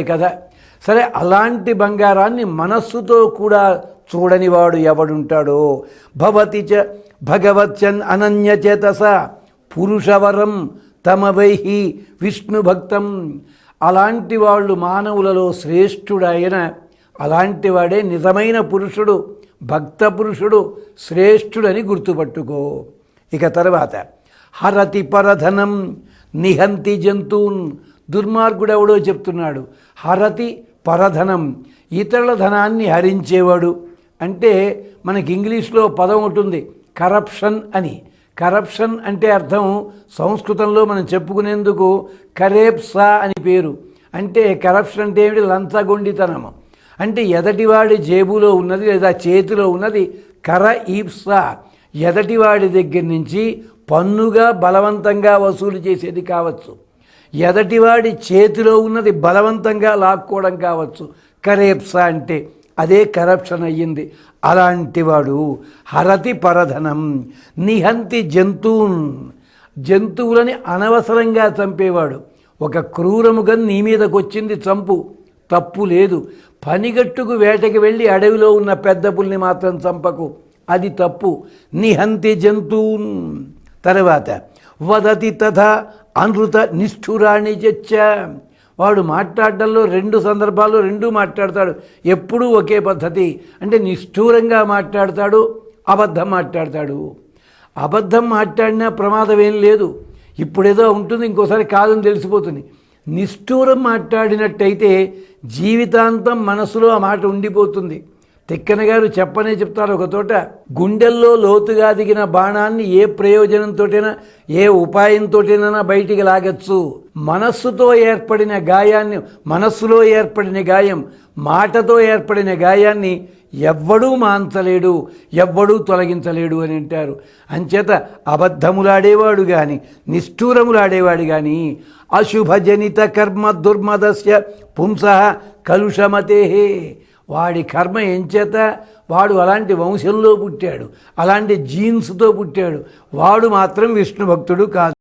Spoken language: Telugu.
కదా. సరే అలాంటి బంగారాన్ని మనస్సుతో కూడా చూడనివాడు ఎవడుంటాడో? భవతి చ భగవచ్చన్ అనన్యచేతస పురుషవరం తమవైహి విష్ణు భక్తం అలాంటి వాళ్ళు మానవులలో శ్రేష్ఠుడైన అలాంటి వాడే నిజమైన పురుషుడు భక్త పురుషుడు శ్రేష్ఠుడని గుర్తుపట్టుకో. ఇక తర్వాత హరతి పరధనం నిహంతి జంతువున్ దుర్మార్గుడెవడో చెప్తున్నాడు. హరతి పరధనం ఇతరుల ధనాన్ని హరించేవాడు. అంటే మనకి ఇంగ్లీష్లో పదం ఉంటుంది కరప్షన్ అని. కరప్షన్ అంటే అర్థం సంస్కృతంలో మనం చెప్పుకునేందుకు కరేప్సా అని పేరు. అంటే కరప్షన్ అంటే ఏమిటి? లంచగొండితనము అంటే ఎదటివాడి జేబులో ఉన్నది లేదా చేతిలో ఉన్నది కర ఈప్సా. ఎదటివాడి దగ్గర నుంచి పన్నుగా బలవంతంగా వసూలు చేసేది కావచ్చు. ఎదటివాడి చేతిలో ఉన్నది బలవంతంగా లాక్కోవడం కావచ్చు. కరేప్సా అంటే అదే కరప్షన్ అయ్యింది. అలాంటివాడు హరతి పరధనం నిహంతి జంతువున్ జంతువులని అనవసరంగా చంపేవాడు. ఒక క్రూరముగా నీ మీదకు వచ్చింది చంపు. తప్పు లేదు. పనిగట్టుకు వేటకి వెళ్ళి అడవిలో ఉన్న పెద్ద పుల్ని మాత్రం చంపకు. అది తప్పు. నిహంతి జంతువు తర్వాత వదతి తథ అనృత నిష్ఠురాణి చెచ్చ వాడు మాట్లాడడంలో రెండు సందర్భాల్లో రెండు మాట్లాడతాడు. ఎప్పుడూ ఒకే పద్ధతి. అంటే నిష్ఠూరంగా మాట్లాడతాడు అబద్ధం మాట్లాడతాడు. అబద్ధం మాట్లాడినా ప్రమాదం ఏం లేదు. ఇప్పుడేదో ఉంటుంది ఇంకోసారి కాదని తెలిసిపోతుంది. నిష్ఠూరం మాట్లాడినట్టయితే జీవితాంతం మనసులో ఆ మాట ఉండిపోతుంది. తిక్కన గారు చెప్పనే చెప్తారు ఒక తోట. గుండెల్లో లోతుగా దిగిన బాణాన్ని ఏ ప్రయోజనంతోటైనా ఏ ఉపాయంతోటైనా బయటికి లాగచ్చు. మనస్సుతో ఏర్పడిన గాయాన్ని మనస్సులో ఏర్పడిన గాయం మాటతో ఏర్పడిన గాయాన్ని ఎవ్వడూ మాంచలేడు ఎవ్వడూ తొలగించలేడు అని అంటారు. అంచేత అబద్ధములాడేవాడు కానీ నిష్ఠూరములాడేవాడు కానీ అశుభజనిత కర్మ దుర్మదస్య పుంస కలుషమతే వాడి కర్మ ఎంచేత వాడు అలాంటి వంశంలో పుట్టాడు. అలాంటి జీన్స్తో పుట్టాడు. వాడు మాత్రం విష్ణు భక్తుడు కాదు.